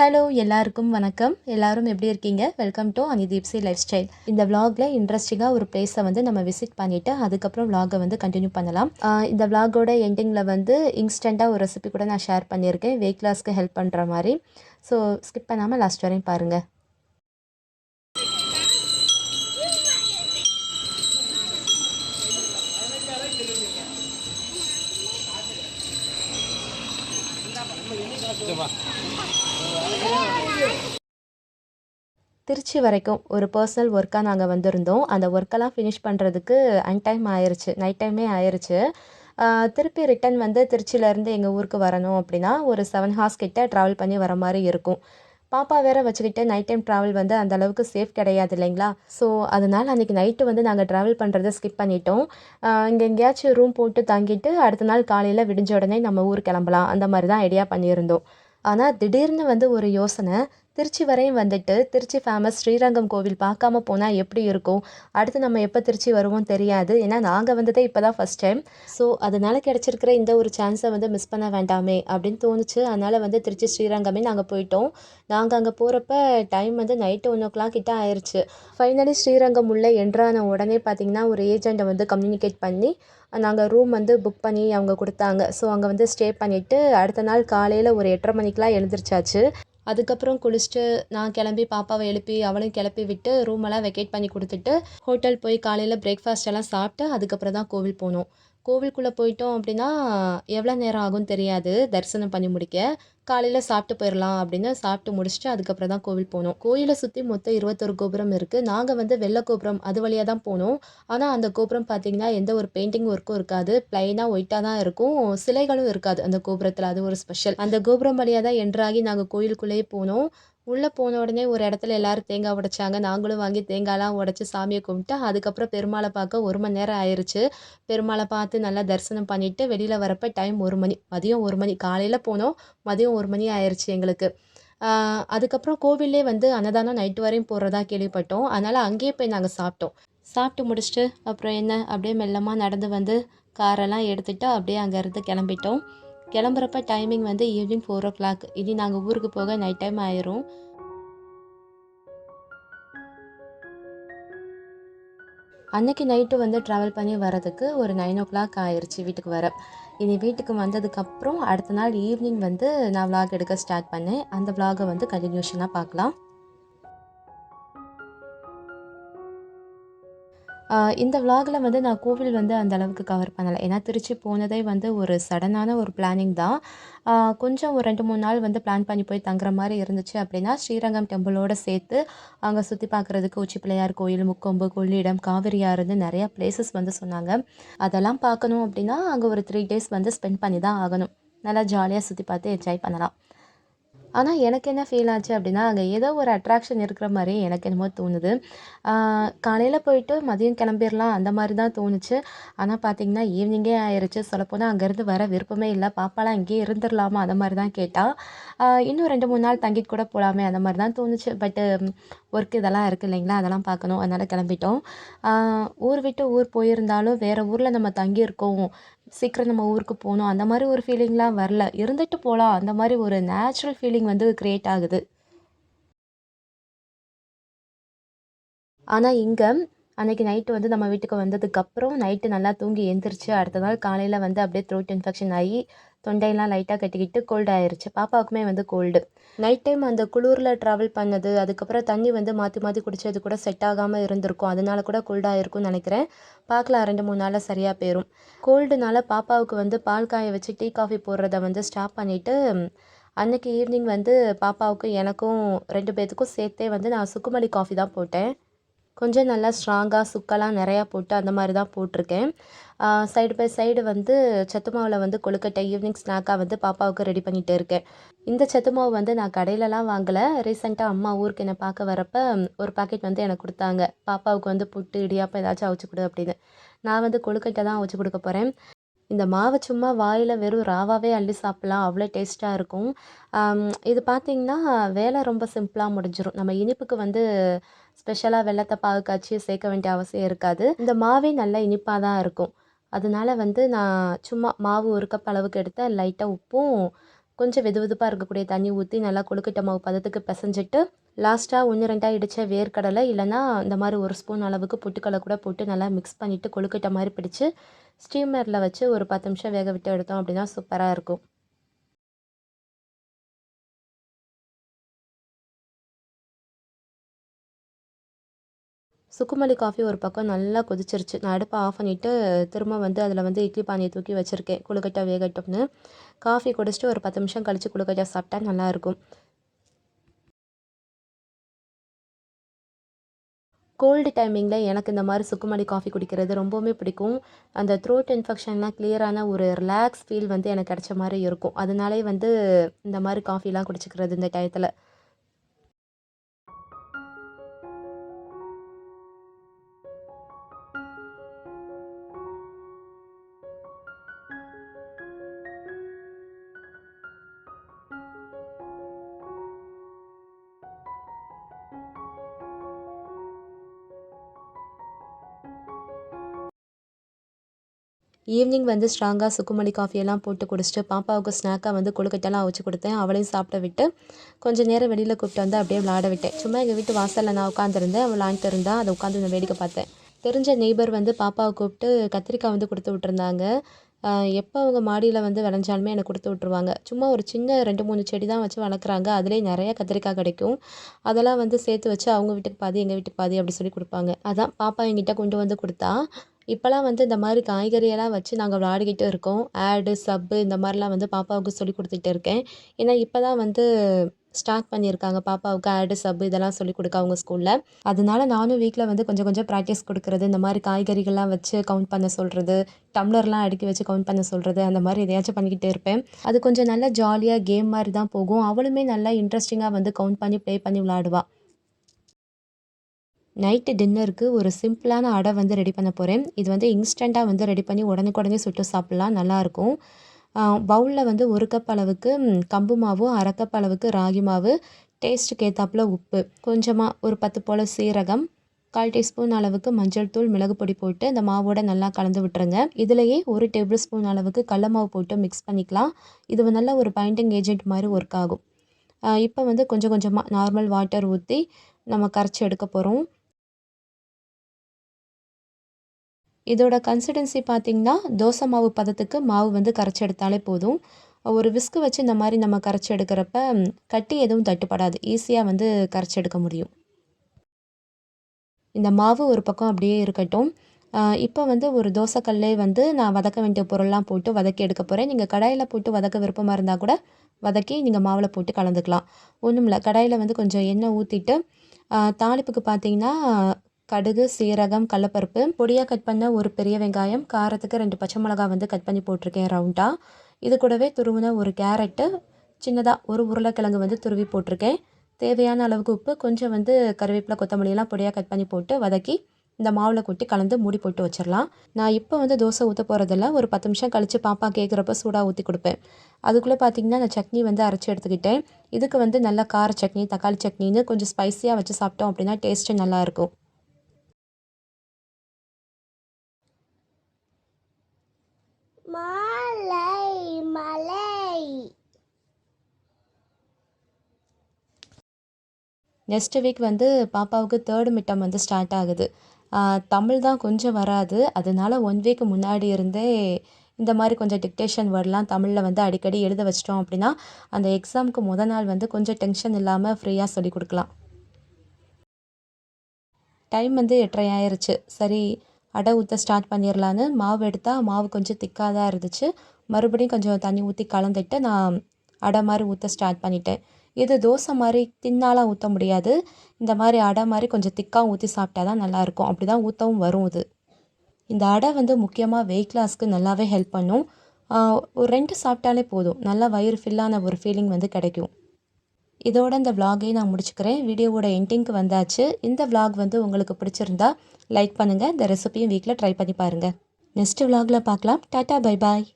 Hello எல்லாருக்கும் வணக்கம். எல்லாரும் எப்படி இருக்கீங்க? வெல்கம் டு அனிதீப்ஸி லைஃப் ஸ்டைல் இந்த விளாகில் இன்ட்ரெஸ்டிங்காக ஒரு பிளேஸை வந்து நம்ம விசிட் பண்ணிவிட்டு அதுக்கப்புறம் விளாகை வந்து கண்டினியூ பண்ணலாம். இந்த விளாகோட எண்டிங்கில் வந்து இன்ஸ்டண்ட்டாக ஒரு ரெசிபி கூட நான் ஷேர் பண்ணியிருக்கேன். வெயிட் லாஸ்க்கு ஹெல்ப் பண்ணுற மாதிரி. ஸோ ஸ்கிப் பண்ணாமல் லாஸ்ட் வரையும் பாருங்கள் திருச்சி வரைக்கும் ஒரு பர்சனல் ஒர்க்காக நாங்கள் வந்திருந்தோம். அந்த ஒர்க்கெல்லாம் ஃபினிஷ் பண்ணுறதுக்கு அன்டைம் ஆயிருச்சு. நைட் டைமே ஆயிடுச்சு திருப்பி ரிட்டன் வந்து திருச்சியிலேருந்து எங்கள் ஊருக்கு வரணும் அப்படின்னா ஒரு செவன் ஹார்ஸ் கிட்டே ட்ராவல் பண்ணி வர மாதிரி இருக்கும். பாப்பா வேற வச்சுக்கிட்டு நைட் டைம் ட்ராவல் வந்து அந்த அளவுக்கு சேஃப் கிடையாது இல்லைங்களா? ஸோ அதனால் அன்றைக்கி நைட்டு வந்து நாங்கள் ட்ராவல் பண்ணுறதை ஸ்கிப் பண்ணிட்டோம். இங்கே எங்கேயாச்சும் ரூம் போட்டு தங்கிட்டு அடுத்த நாள் காலையில் விடிஞ்ச உடனே நம்ம ஊர் கிளம்பலாம். அந்த மாதிரி தான் ஐடியா பண்ணியிருந்தோம். ஆனால் திடீர்னு வந்து ஒரு யோசனை திருச்சி வரையும் வந்துட்டு திருச்சி ஃபேமஸ் ஸ்ரீரங்கம் கோவில் பார்க்காம போனால் எப்படி இருக்கும்? அடுத்து நம்ம எப்போ திருச்சி வருவோம் தெரியாது. ஏன்னா நாங்கள் வந்ததே இப்போ தான் ஃபஸ்ட் டைம் ஸோ அதனால் கிடச்சிருக்கிற இந்த ஒரு சான்ஸை வந்து மிஸ் பண்ண வேண்டாமே அப்படின்னு தோணுச்சு. அதனால் வந்து திருச்சி ஸ்ரீரங்கமே நாங்கள் போயிட்டோம். நாங்கள் அங்கே போகிறப்ப டைம் வந்து நைட்டு ஒன் ஓ கிளாக் கிட்ட ஆயிடுச்சு ஃபைனலி ஸ்ரீரங்கம் உள்ளே என்ட்ரான உடனே பார்த்தீங்கன்னா ஒரு ஏஜெண்ட்டை வந்து கம்யூனிகேட் பண்ணி நாங்கள் ரூம் வந்து புக் பண்ணி அவங்க கொடுத்தாங்க. ஸோ அங்கே வந்து ஸ்டே பண்ணிவிட்டு அடுத்த நாள் காலையில் ஒரு எட்டரை மணிக்கெலாம் எழுந்திரிச்சாச்சு. அதுக்கப்புறம் குளிச்சுட்டு நான் கிளம்பி பாப்பாவை எழுப்பி அவளையும் கிளப்பி விட்டு ரூமெல்லாம் வெக்கேட் பண்ணி கொடுத்துட்டு ஹோட்டல் போய் காலையில் பிரேக்ஃபாஸ்ட் எல்லாம் சாப்பிட்டு அதுக்கப்புறம் தான் கோவில் போனோம். கோவிலுக்குள்ளே போயிட்டோம் அப்படின்னா எவ்வளோ நேரம் ஆகும்னு தெரியாது தரிசனம் பண்ணி முடிக்க. காலையில் சாப்பிட்டு போயிடலாம் அப்படின்னு சாப்பிட்டு முடிச்சுட்டு அதுக்கப்புறம் தான் கோவில் போனோம். கோயிலை சுற்றி மொத்தம் இருபத்தொரு கோபுரம் இருக்குது நாங்கள் வந்து வெள்ளை கோபுரம் அது வழியாக தான் போனோம். ஆனால் அந்த கோபுரம் பார்த்தீங்கன்னா எந்த ஒரு பெயிண்டிங் ஒர்க்கும் இருக்காது. ப்ளைனாக ஒயிட்டாக தான் இருக்கும். சிலைகளும் இருக்காது அந்த கோபுரத்தில். அது ஒரு ஸ்பெஷல் அந்த கோபுரம் வழியாக தான் என்ட்ராகி நாங்கள் கோயிலுக்குள்ளேயே போனோம். உள்ளே போன உடனே ஒரு இடத்துல எல்லாரும் தேங்காய் உடைச்சாங்க. நாங்களும் வாங்கி தேங்காய்லாம் உடச்சி சாமியை கும்பிட்டு அதுக்கப்புறம் பெருமாளை பார்க்க ஒரு மணி நேரம் ஆயிடுச்சு பெருமாளை பார்த்து நல்லா தரிசனம் பண்ணிவிட்டு வெளியில் வரப்போ டைம் ஒரு மணி மதியம் ஒரு மணி காலையில் போனோம். மதியம் ஒரு மணி ஆயிடுச்சு எங்களுக்கு. அதுக்கப்புறம் கோவிலே வந்து அன்னதானம் நைட்டு வரையும் போடுறதா கேள்விப்பட்டோம். அதனால் அங்கேயே போய் நாங்கள் சாப்பிட்டோம். சாப்பிட்டு முடிச்சுட்டு அப்புறம் என்ன அப்படியே மெல்லமாக நடந்து வந்து காரெல்லாம் எடுத்துகிட்டு அப்படியே அங்கேருந்து கிளம்பிட்டோம். கிளம்புறப்ப டைமிங் வந்து ஈவினிங் ஃபோர் ஓ கிளாக் இனி நாங்கள் ஊருக்கு போக நைட் டைம் ஆயிரும். அன்னைக்கு நைட்டு வந்து ட்ராவல் பண்ணி வரதுக்கு ஒரு நைன் ஓ கிளாக் ஆயிடுச்சு வீட்டுக்கு வர. இனி வீட்டுக்கு வந்ததுக்கப்புறம் அடுத்த நாள் ஈவினிங் வந்து நான் vlog எடுக்க ஸ்டார்ட் பண்ணேன். அந்த vlog-அ வந்து கண்டினியூஷனாக பார்க்கலாம். இந்த விலாகில் வந்து நான் கோவில் வந்து அந்த அளவுக்கு கவர் பண்ணலை. ஏன்னா திருச்சி போனதே வந்து ஒரு சடனான ஒரு பிளானிங் தான். கொஞ்சம் ஒரு ரெண்டு மூணு நாள் வந்து பிளான் பண்ணி போய் தங்குற மாதிரி இருந்துச்சு அப்படின்னா ஸ்ரீரங்கம் டெம்பிளோட சேர்த்து அங்கே சுற்றி பார்க்குறதுக்கு உச்சி பிள்ளையார் கோயில் முக்கொம்பு கொள்ளிடம் காவிரியாறுன்னு நிறையா பிளேசஸ் வந்து சொன்னாங்க. அதெல்லாம் பார்க்கணும் அப்படின்னா அங்கே ஒரு த்ரீ டேஸ் வந்து ஸ்பெண்ட் பண்ணி தான் ஆகணும். நல்லா ஜாலியாக சுற்றி பார்த்து என்ஜாய் பண்ணலாம். ஆனால் எனக்கு என்ன ஃபீல் ஆச்சு அப்படின்னா அங்கே ஏதோ ஒரு அட்ராக்ஷன் இருக்கிற மாதிரி எனக்கு என்னமோ தோணுது. காலையில் போயிட்டு மதியம் கிளம்பிடலாம் அந்த மாதிரி தான் தோணுச்சு. ஆனால் பார்த்தீங்கன்னா ஈவினிங்கே ஆயிடுச்சு சொல்லப்போனால் அங்கேருந்து வர விருப்பமே இல்லை. பாப்பாலாம் இங்கேயே இருந்துடலாமா அந்த மாதிரி தான் கேட்டால் இன்னும் ரெண்டு மூணு நாள் தங்கிட்டு கூட போகலாமே அந்த மாதிரி தான் தோணுச்சு. பட்டு ஒர்க் இதெல்லாம் இருக்குது இல்லைங்களா? அதெல்லாம் பார்க்கணும் அதனால் கிளம்பிட்டோம். ஊர் விட்டு ஊர் போயிருந்தாலும் வேறு ஊரில் நம்ம தங்கியிருக்கோம். சீக்கிரம் நம்ம ஊருக்கு போகணும். அந்த மாதிரி ஒரு ஃபீலிங்லாம் வரல. இருந்துட்டு போகலாம் அந்த மாதிரி ஒரு நேச்சுரல் ஃபீலிங் வந்து க்ரியேட் ஆகுது. ஆனால் இங்கே அன்னைக்கு நைட்டு வந்து நம்ம வீட்டுக்கு வந்ததுக்கப்புறம் நைட்டு நல்லா தூங்கி எழுந்திரிச்சு அடுத்த நாள் காலையில் வந்து அப்படியே த்ரோட் இன்ஃபெக்ஷன் ஆகி தொண்டையெல்லாம் லைட்டாக கட்டிக்கிட்டு கோல்டு ஆயிடுச்சு பாப்பாவுக்குமே வந்து கோல்டு நைட் டைம் அந்த குளிரில் ட்ராவல் பண்ணது அதுக்கப்புறம் தண்ணி வந்து மாற்றி மாற்றி குடித்தது கூட செட் ஆகாமல் இருந்திருக்கும். அதனால கூட கோல்டாக இருக்கும்னு நினைக்கிறேன். பார்க்கலாம் ரெண்டு மூணு நாளில் சரியாக போயிடும் கோல்டுனால பாப்பாவுக்கு வந்து பால் காய வச்சு டீ காஃபி போடுறத வந்து ஸ்டாப் பண்ணிவிட்டு அன்றைக்கி ஈவினிங் வந்து பாப்பாவுக்கும் எனக்கும் ரெண்டு பேர்த்துக்கும் சேர்த்தே வந்து நான் சுக்குமல்லி காஃபி தான் போட்டேன். கொஞ்சம் நல்லா ஸ்ட்ராங்காக சுக்கெல்லாம் நிறையா போட்டு அந்த மாதிரி தான் போட்டிருக்கேன். சைடு பை சைடு வந்து சத்து மாவில் வந்து கொழுக்கட்டை ஈவினிங் ஸ்நாக்காக வந்து பாப்பாவுக்கு ரெடி பண்ணிகிட்டு இருக்கேன். இந்த சத்து மாவு வந்து நான் கடையிலலாம் வாங்கலை. ரீசெண்டாக அம்மா ஊருக்கு என்னை பார்க்க வரப்ப ஒரு பாக்கெட் வந்து எனக்கு கொடுத்தாங்க. பாப்பாவுக்கு வந்து புட்டு இடியாப்பம் ஏதாச்சும் அவிச்சு கொடு அப்படின்னு. நான் வந்து கொழுக்கட்டை தான் அவிச்சு கொடுக்க போகிறேன் இந்த மாவை சும்மா வாயில் வெறும் ராவாவே அள்ளி சாப்பிட்லாம். அவ்வளோ டேஸ்ட்டாக இருக்கும். இது பார்த்திங்கன்னா வேலை ரொம்ப சிம்பிளாக முடிஞ்சிடும் நம்ம இனிப்புக்கு வந்து ஸ்பெஷலாக வெள்ளத்தை பாகு காய்ச்சி சேர்க்க வேண்டிய அவசியம் இருக்காது. இந்த மாவே நல்லா இனிப்பாக தான் இருக்கும். அதனால வந்து நான் சும்மா மாவு ஒரு கப் அளவுக்கு எடுத்து லைட்டாக உப்பும் கொஞ்சம் வெது வெதுப்பாக இருக்கக்கூடிய தண்ணி ஊற்றி நல்லா கொழுக்கட்டை மாவு பதத்துக்கு பிசைஞ்சிட்டு லாஸ்ட்டாக ஒன்று ரெண்டாக இடித்த வேர்க்கடலை இல்லைன்னா இந்த மாதிரி ஒரு ஸ்பூன் அளவுக்கு பொட்டுக்கடலை கூட போட்டு நல்லா மிக்ஸ் பண்ணிவிட்டு கொழுக்கட்டை மாதிரி பிடிச்சி ஸ்டீமரில் வச்சு ஒரு பத்து நிமிஷம் வேக விட்டு எடுத்தோம் அப்படின்னா சூப்பராக இருக்கும். சுக்குமல்லி காஃபி ஒரு பக்கம் நல்லா கொதிச்சிருச்சு. நான் அடுப்பை ஆஃப் பண்ணிவிட்டு திரும்ப வந்து அதில் வந்து இட்லி பானியை தூக்கி வச்சுருக்கேன். குளுக்கட்டை வேகட்டும்னு. காஃபி குடிச்சிட்டு ஒரு பத்து நிமிஷம் கழித்து குளுக்கட்டை சாப்பிட்டா நல்லாயிருக்கும் கோல்டு டைமிங்கில் எனக்கு இந்த மாதிரி சுக்குமல்லி காஃபி குடிக்கிறது ரொம்பவுமே பிடிக்கும். அந்த த்ரோட் இன்ஃபெக்ஷன்லாம் கிளியரான ஒரு ரிலாக்ஸ் ஃபீல் வந்து எனக்கு கிடைச்ச மாதிரி இருக்கும். அதனாலே வந்து இந்த மாதிரி காஃபிலாம் குடிச்சிக்கிறது இந்த டயத்தில். ஈவினிங் வந்து ஸ்ட்ராங்காக சுக்குமல்லி காஃபியெல்லாம் போட்டு குடிச்சிட்டு பாப்பாவுக்கு ஸ்நாக்காக வந்து கொழுக்கட்டெல்லாம் அவிச்சு கொடுத்தேன். அவளையும் சாப்பிட விட்டு கொஞ்சம் நேரம் வெளியில் கூப்பிட்டு வந்து அப்படியே விளாட விட்டேன். சும்மா எங்கள் வீட்டு வாசலில் நான் உட்காந்துருந்தேன் அவள் விளாண்டுட்டு இருந்தா அதை உட்காந்து நான் வேடிக்கை பார்த்தேன். தெரிஞ்ச நெய்பர் வந்து பாப்பாவை கூப்பிட்டு கத்திரிக்காய் வந்து கொடுத்து விட்டுருந்தாங்க. எப்போ அவங்க மாடியில் வந்து விளைஞ்சாலுமே எனக்கு கொடுத்து விட்ருவாங்க சும்மா ஒரு சின்ன ரெண்டு மூணு செடி தான் வச்சு வளர்க்குறாங்க. அதுலேயே நிறைய கத்திரிக்காய் கிடைக்கும். அதெல்லாம் வந்து சேர்த்து வச்சு அவங்க வீட்டுக்கு பாதி எங்கள் வீட்டுக்கு பாதி அப்படி சொல்லி கொடுப்பாங்க. அதான் பாப்பா எங்கிட்ட கொண்டு வந்து கொடுத்தா இப்போலாம் வந்து இந்த மாதிரி காய்கறியெல்லாம் வச்சு நாங்கள் விளாடிக்கிட்டு இருக்கோம். ஆடு சப்பு இந்த மாதிரிலாம் வந்து பாப்பாவுக்கு சொல்லி கொடுத்துட்டு இருக்கேன். ஏன்னா இப்போ தான் வந்து ஸ்டார்ட் பண்ணியிருக்காங்க. பாப்பாவுக்கு ஆடு சப்பு இதெல்லாம் சொல்லி கொடுக்க அவங்க ஸ்கூலில் அதனால நானும் வீட்டில் வந்து கொஞ்சம் கொஞ்சம் ப்ராக்டிஸ் கொடுக்குறது இந்த மாதிரி காய்கறிகள்லாம் வச்சு கவுண்ட் பண்ண சொல்கிறது டம்ளர்லாம் அடுக்கி வச்சு கவுண்ட் பண்ண சொல்கிறது அந்த மாதிரி எதையாச்சும் பண்ணிக்கிட்டே இருப்பேன். அது கொஞ்சம் நல்லா ஜாலியாக கேம் மாதிரி தான் போகும். அவளுமே நல்லா இன்ட்ரெஸ்டிங்காக வந்து கவுண்ட் பண்ணி ப்ளே பண்ணி விளாடுவாள் நைட்டு டின்னருக்கு ஒரு சிம்பிளான அடை வந்து ரெடி பண்ண போகிறேன் இது வந்து இன்ஸ்டண்ட்டாக வந்து ரெடி பண்ணி உடனுக்குடனே சுட்டு சாப்பிட்லாம் நல்லாயிருக்கும் பவுலில் வந்து ஒரு கப் அளவுக்கு கம்பு மாவும் அரை கப் அளவுக்கு ராகி மாவு டேஸ்ட்டுக்கு ஏற்றாப்புல உப்பு. கொஞ்சமாக ஒரு பத்து போல் சீரகம் கால் டீஸ்பூன் அளவுக்கு மஞ்சள் தூள் மிளகு பொடி போட்டு அந்த மாவோட நல்லா கலந்து விட்டுருங்க. இதுலேயே ஒரு டேபிள் ஸ்பூன் அளவுக்கு கடல மாவு போட்டு மிக்ஸ் பண்ணிக்கலாம். இது நல்லா ஒரு பைண்டிங் ஏஜென்ட் மாதிரி ஒர்க் ஆகும். இப்போ வந்து கொஞ்சம் கொஞ்சமாக நார்மல் வாட்டர் ஊற்றி நம்ம கரைச்சி எடுக்க போகிறோம் இதோட கன்சிடென்சி பார்த்திங்கன்னா தோசை மாவு பதத்துக்கு மாவு வந்து கரைச்சி எடுத்தாலே போதும். ஒரு விஸ்கு வச்சு இந்த மாதிரி நம்ம கரைச்சி எடுக்கிறப்ப கட்டி எதுவும் தட்டுப்படாது. ஈஸியாக வந்து கரைச்சி எடுக்க முடியும். இந்த மாவு ஒரு பக்கம் அப்படியே இருக்கட்டும். இப்போ வந்து ஒரு தோசைக்கல்லே வந்து நான் வதக்க வேண்டிய பொருள்லாம் போட்டு வதக்கி எடுக்க போகிறேன் நீங்கள் கடாயில் போட்டு வதக்க விருப்பமாக இருந்தால் கூட வதக்கி நீங்கள் மாவில் போட்டு கலந்துக்கலாம். ஒன்றும் இல்லை கடாயில் வந்து கொஞ்சம் எண்ணெய் ஊற்றிட்டு தாளிப்புக்கு பார்த்தீங்கன்னா கடுகு சீரகம் கடலப்பருப்பு பொடியாக கட் பண்ண ஒரு பெரிய வெங்காயம் காரத்துக்கு ரெண்டு பச்சை மிளகா வந்து கட் பண்ணி போட்டிருக்கேன் ரவுண்டாக இது கூடவே துருவின ஒரு கேரட்டு சின்னதாக ஒரு உருளைக்கிழங்கு வந்து துருவி போட்டிருக்கேன். தேவையான அளவுக்கு உப்பு கொஞ்சம் வந்து கருவேப்பிலை கொத்தமல்லியெல்லாம் பொடியாக கட் பண்ணி போட்டு வதக்கி இந்த மாவில் கொட்டி கலந்து மூடி போட்டு வச்சிடலாம் நான் இப்போ வந்து தோசை ஊற்ற போகிறதில்ல ஒரு பத்து நிமிஷம் கழித்து பாப்பா கேட்குறப்ப சூடாக ஊற்றி கொடுப்பேன். அதுக்குள்ளே பார்த்திங்கன்னா நான் சட்னி வந்து அரைச்சி எடுத்துக்கிட்டேன். இதுக்கு வந்து நல்ல கார சட்னி தக்காளி சட்னின்னு கொஞ்சம் ஸ்பைஸியாக வச்சு சாப்பிட்டோம் அப்படின்னா டேஸ்ட்டு நல்லாயிருக்கும் நெக்ஸ்ட் வீக் வந்து பாப்பாவுக்கு தேர்டு மிட்டம் வந்து ஸ்டார்ட் ஆகுது. தமிழ் தான் கொஞ்சம் வராது. அதனால ஒன் வீக் முன்னாடி இருந்தே இந்த மாதிரி கொஞ்சம் டிக்டேஷன் வேர்ட்லாம் தமிழில் வந்து அடிக்கடி எழுத வச்சிட்டோம் அப்படின்னா அந்த எக்ஸாமுக்கு முத நாள் வந்து கொஞ்சம் டென்ஷன் இல்லாமல் ஃப்ரீயாக சொல்லி கொடுக்கலாம். டைம் வந்து எட்டரை ஆயிடுச்சு சரி அடை ஊற்ற ஸ்டார்ட் பண்ணிடலான்னு மாவு எடுத்தால் மாவு கொஞ்சம் திக்காக தான் இருந்துச்சு. மறுபடியும் கொஞ்சம் தண்ணி ஊற்றி கலந்துட்டு நான் அடை மாதிரி ஊற்ற ஸ்டார்ட் பண்ணிட்டேன். இது தோசை மாதிரி தின்னாலாம் ஊற்ற முடியாது. இந்த மாதிரி அடை மாதிரி கொஞ்சம் திக்காக ஊற்றி சாப்பிட்டா தான் நல்லாயிருக்கும். அப்படி தான் ஊற்றவும் வரும் இது. இந்த அடை வந்து முக்கியமாக வெயிட் லாஸ்க்கு நல்லாவே ஹெல்ப் பண்ணும். ஒரு ரெண்டு சாப்பிட்டாலே போதும். நல்லா வயிறு ஃபில்லான ஒரு ஃபீலிங் வந்து கிடைக்கும். இதோட இந்த விலாகையும் நான் முடிச்சுக்கிறேன். வீடியோவோட எண்டிங்க்கு வந்தாச்சு. இந்த விலாக் வந்து உங்களுக்கு பிடிச்சிருந்தா லைக் பண்ணுங்கள் இந்த ரெசிபியும் வீட்டில் ட்ரை பண்ணி பாருங்கள் நெக்ஸ்ட் விலாகில் பார்க்கலாம். Tata bye bye